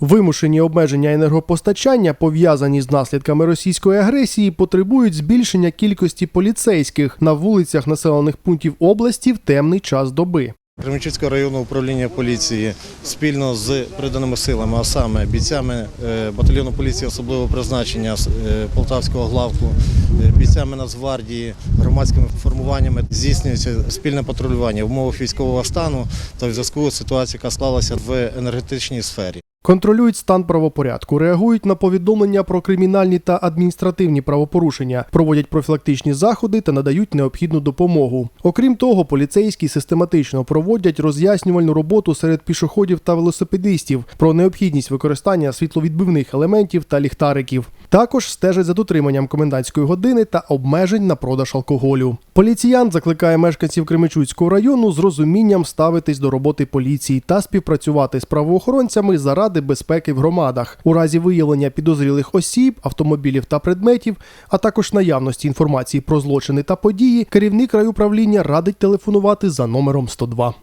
Вимушені обмеження енергопостачання, пов'язані з наслідками російської агресії, потребують збільшення кількості поліцейських на вулицях населених пунктів області в темний час доби. Кременчуцького районного управління поліції спільно з приданими силами, а саме бійцями е, батальйону поліції особливого призначення е, Полтавського главку, е, бійцями Нацгвардії, громадськими формуваннями здійснюється спільне патрулювання в умовах військового стану та в зв'язку з ситуацією, яка склалася в енергетичній сфері. Контролюють стан правопорядку, реагують на повідомлення про кримінальні та адміністративні правопорушення, проводять профілактичні заходи та надають необхідну допомогу. Окрім того, поліцейські систематично проводять роз'яснювальну роботу серед пішоходів та велосипедистів про необхідність використання світловідбивних елементів та ліхтариків. Також стежать за дотриманням комендантської години та обмежень на продаж алкоголю. Поліціян закликає мешканців Кременчуцького району з розумінням ставитись до роботи поліції та співпрацювати з правоохоронцями заради безпеки в громадах. У разі виявлення підозрілих осіб, автомобілів та предметів, а також наявності інформації про злочини та події, керівник райуправління радить телефонувати за номером 102.